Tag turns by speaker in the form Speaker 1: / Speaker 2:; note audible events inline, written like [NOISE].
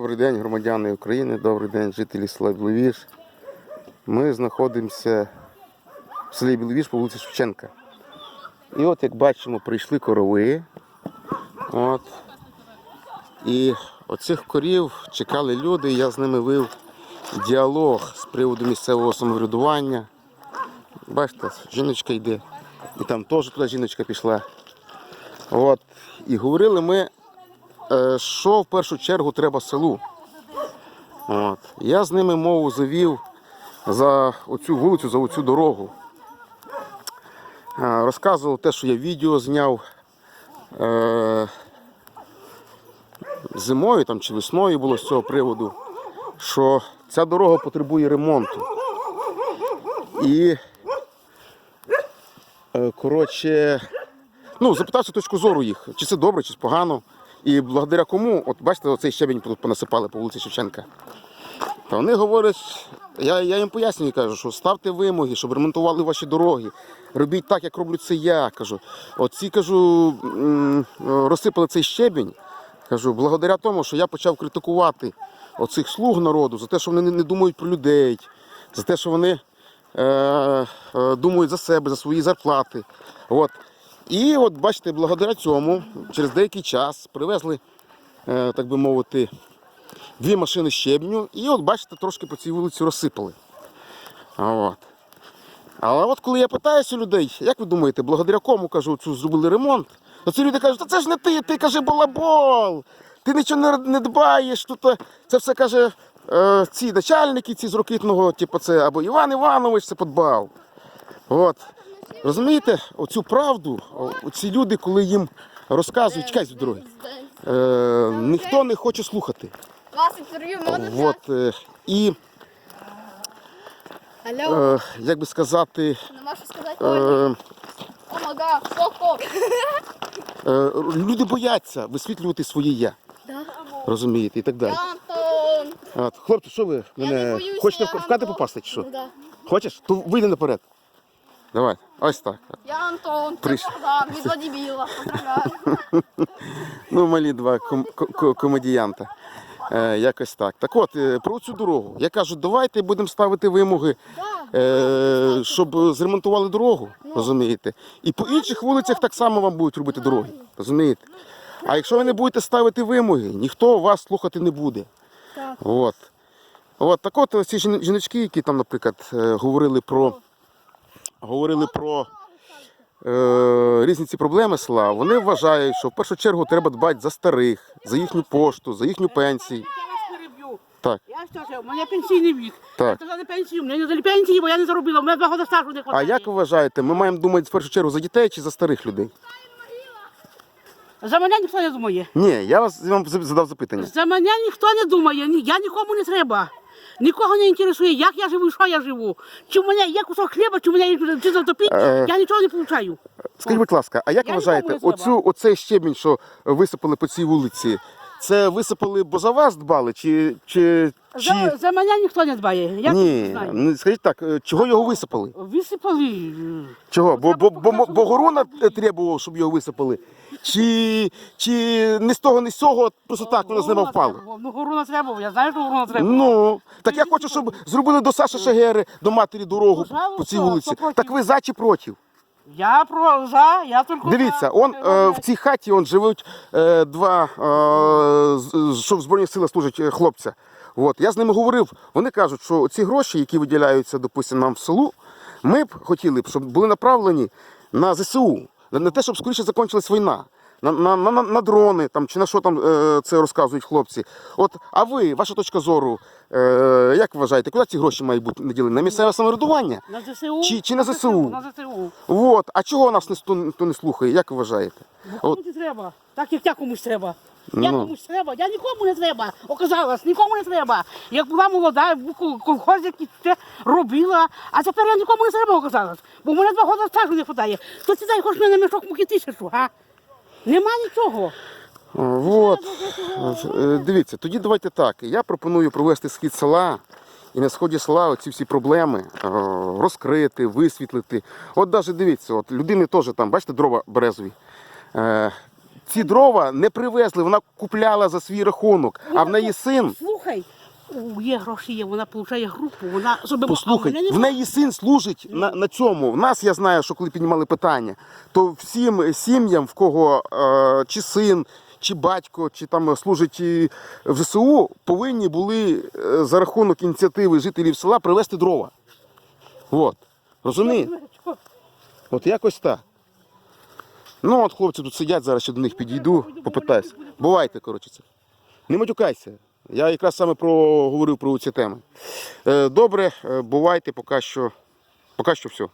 Speaker 1: Добрий день, громадяни України, добрий день, жителі села Біловіж. Ми знаходимося в селі Біловіж по вулиці Шевченка. І от, як бачимо, прийшли корови. От. І оцих корів чекали люди, я з ними вив діалог з приводу місцевого самоврядування. Бачите, жіночка йде. І там теж туди жіночка пішла. От. І говорили ми що в першу чергу треба селу. От. Я з ними мову завів за оцю вулицю, за оцю дорогу. Е, Розказував те, що я відео зняв е, зимою там, чи весною було з цього приводу, що ця дорога потребує ремонту. І е, коротше, ну, запитався точку зору їх, чи це добре, чи погано. І благодаря кому, от бачите, оцей щебень тут понасипали по вулиці Шевченка. Та вони говорять, я, я їм пояснюю, кажу, що ставте вимоги, щоб ремонтували ваші дороги. Робіть так, як роблю це я. Кажу. Оці кажу, розсипали цей щебінь. Кажу, благодаря тому, що я почав критикувати оцих слуг народу за те, що вони не думають про людей, за те, що вони е, е, думають за себе, за свої зарплати. От. І от бачите, благодаря цьому, через деякий час привезли, е, так би мовити, дві машини щебню, і от бачите, трошки по цій вулиці розсипали. От. Але от коли я питаюся людей, як ви думаєте, благодаря кому кажу, цю зробили ремонт, то ці люди кажуть, та це ж не ти, ти каже балабол, ти нічого не, не дбаєш, тут е, це все каже е, ці начальники ці з Рокитного, типу це або Іван Іванович це подбав. От. Розумієте, оцю правду, ці люди, коли їм розказують, чекай з дороги, е, ніхто не хоче слухати.
Speaker 2: Вас інтерв'ю можна?
Speaker 1: От, е, і, е, як би сказати,
Speaker 2: нема що сказати?
Speaker 1: е,
Speaker 2: О, мага, стоп,
Speaker 1: е, люди бояться висвітлювати своє я, розумієте, і так далі.
Speaker 2: Антон.
Speaker 1: От, хлопці, що ви мене
Speaker 2: боюся,
Speaker 1: хочете в хати попасти чи що?
Speaker 2: Ну, да.
Speaker 1: Хочеш? То вийди наперед. Давай, ось так.
Speaker 2: Я Антон, це
Speaker 1: Приш-
Speaker 2: Богдан, від. Поздравляю. [LAUGHS]
Speaker 1: Ну, малі два ком- ко- ко- комедіянта. Е, якось так. Так от, е, про цю дорогу. Я кажу, давайте будемо ставити вимоги, е, щоб зремонтували дорогу, розумієте? І по інших вулицях так само вам будуть робити дороги, розумієте? А якщо ви не будете ставити вимоги, ніхто вас слухати не буде.
Speaker 2: Так.
Speaker 1: От. От, так от ці жіночки, які там, наприклад, е, говорили про, говорили про е, різні ці проблеми села, вони вважають, що в першу чергу треба дбати за старих, за їхню пошту, за їхню пенсію.
Speaker 3: Я.
Speaker 1: Так,
Speaker 3: Я ж у мене пенсійний вік.
Speaker 1: Так.
Speaker 3: Я на пенсію, мені не дали пенсії, бо я не заробила, у мене два роки стажу не
Speaker 1: а
Speaker 3: хватає.
Speaker 1: як ви вважаєте, ми маємо думати в першу чергу за дітей чи за старих людей?
Speaker 3: За мене ніхто не думає.
Speaker 1: Ні, я вас вам задав запитання.
Speaker 3: За мене ніхто не думає, ні- я нікому не треба. Нікого не інтересує, як я живу, що я живу. Чи в мене є кусок хліба, чи в мене є чи затопіть,
Speaker 1: Е.
Speaker 3: я нічого не получаю.
Speaker 1: Скажіть, будь ласка, а як
Speaker 3: Я
Speaker 1: вважаєте,
Speaker 3: нікому не треба.
Speaker 1: оцю, оцей щебінь, що висипали по цій вулиці, це висипали, бо за вас дбали, чи. чи, чи...
Speaker 3: За, за мене ніхто не дбає. Я
Speaker 1: Ні,
Speaker 3: не знаю.
Speaker 1: ну, скажіть так, е, чого його висипали?
Speaker 3: Висипали.
Speaker 1: Чого? Бо, бо, бо, бо Горуна требував, щоб його висипали? Чи, чи не з того, не з цього, просто так воно з неба впало?
Speaker 3: Ну, горуна треба, я знаю, що горуна треба.
Speaker 1: Ну, так я хочу, щоб зробили до Саші Шагери, до матері дорогу
Speaker 3: Пожалуйста,
Speaker 1: по цій вулиці.
Speaker 3: проти?
Speaker 1: Так ви за чи проти?
Speaker 3: Я про за, я тільки
Speaker 1: Дивіться, он, е, в цій хаті он, живуть е, два, е, з- з- що в Збройних силах служать е, хлопця. От, я з ними говорив, вони кажуть, що ці гроші, які виділяються, допустимо, нам в селу, ми б хотіли б, щоб були направлені на ЗСУ, на те, щоб скоріше закінчилась війна. На, на, на, на- дрони там, чи на що там е, це розказують хлопці. От, а ви, ваша точка зору, е, як вважаєте, куди ці гроші мають бути наділені? На місцеве самоврядування?
Speaker 3: На ЗСУ?
Speaker 1: Чи- чи на ЗСУ?
Speaker 3: На ЗСУ.
Speaker 1: От, а чого нас ніхто, не слухає, як вважаєте?
Speaker 3: комусь
Speaker 1: От,
Speaker 3: треба? Так як я комусь треба. Я
Speaker 1: Ну.
Speaker 3: комусь треба, я нікому не треба. Оказалось, нікому не треба. Як була молода, в кол- колхозі це робила, а тепер я нікому не треба оказалось. Бо в мене два роки стажу не вистачає. То ти дай хоч мене мішок муки тисячу, а? Нема нічого.
Speaker 1: От. Е, Дивіться, тоді давайте так. Я пропоную провести схід села і на сході села оці всі проблеми е, розкрити, висвітлити. От навіть дивіться, от людини теж там, бачите, дрова березові. Е, ці дрова не привезли, вона купляла за свій рахунок. А в неї син,
Speaker 3: Слухай, у, є гроші, є, вона получає групу, вона собі
Speaker 1: послухай,
Speaker 3: а в
Speaker 1: неї син служить на, на цьому. В нас я знаю, що коли піднімали питання, то всім сім'ям, в кого е, чи син, чи батько, чи там служить в ЗСУ, повинні були е, за рахунок ініціативи жителів села привезти дрова. От. Розумієте? От якось так. Ну, от хлопці тут сидять, зараз ще до них підійду, попитаюся. Бувайте, коротше, це. Не матюкайся. Я якраз саме про, говорив про ці теми. Е, Добре, е, бувайте, поки що, поки що все.